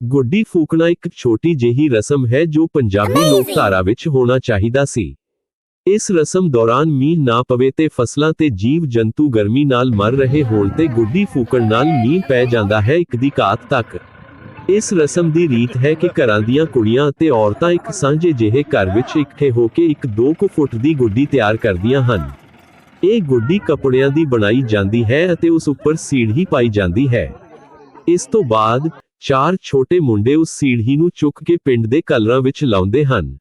ਗੁੱਡੀ ਫੂਕਣਾ ਇੱਕ ਛੋਟੀ ਜਿਹੀ ਰਸਮ ਹੈ ਜੋ ਪੰਜਾਬੀ ਲੋਕਧਾਰਾ ਵਿੱਚ ਹੋਣਾ ਚਾਹੀਦਾ ਸੀ। ਇਸ ਰਸਮ ਦੌਰਾਨ ਮੀਂਹ ਨਾ ਪਵੇ ਤੇ ਫਸਲਾਂ ਤੇ ਜੀਵ ਜੰਤੂ ਗਰਮੀ ਨਾਲ ਮਰ ਰਹੇ ਹੋਣ ਤੇ ਗੁੱਡੀ ਫੂਕਣ ਨਾਲ ਮੀਂਹ ਪੈ ਜਾਂਦਾ ਹੈ ਇੱਕ ਦੀ ਘਾਤ ਤੱਕ। ਇਸ ਰਸਮ ਦੀ ਰੀਤ ਹੈ ਕਿ ਘਰਾਂ ਦੀਆਂ ਕੁੜੀਆਂ ਅਤੇ ਔਰਤਾਂ ਇੱਕ ਸਾਂਝੇ ਜਿਹੇ ਘਰ ਵਿੱਚ ਇਕੱਠੇ ਹੋ ਕੇ ਇੱਕ 2 ਕੁ ਫੁੱਟ ਦੀ ਗੁੱਡੀ ਤਿਆਰ ਕਰਦੀਆਂ ਹਨ। ਇਹ ਗੁੱਡੀ ਕੱਪੜਿਆਂ ਦੀ ਬਣਾਈ ਜਾਂਦੀ ਹੈ ਅਤੇ ਉਸ ਉੱਪਰ ਸੀੜ੍ਹੀ ਪਾਈ ਜਾਂਦੀ ਹੈ। ਇਸ ਤੋਂ ਬਾਅਦ ਚਾਰ ਛੋਟੇ ਮੁੰਡੇ ਉਸ ਸੀੜ੍ਹੀ ਨੂੰ ਚੁੱਕ ਕੇ ਪਿੰਡ ਦੇ ਕਲਰਾਂ ਵਿੱਚ ਲਾਉਂਦੇ ਹਨ।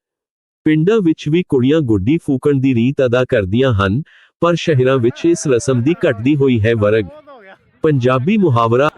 ਪਿੰਡਾਂ ਵਿੱਚ ਵੀ ਕੁੜੀਆਂ ਗੁੱਡੀ ਫੂਕਣ ਦੀ ਰੀਤ ਅਦਾ ਕਰਦੀਆਂ ਹਨ, ਪਰ ਸ਼ਹਿਰਾਂ ਵਿੱਚ ਇਸ ਰਸਮ ਦੀ ਘਟਦੀ ਹੋਈ ਹੈ ਵਰਗ। ਪੰਜਾਬੀ ਮੁਹਾਵਰਾ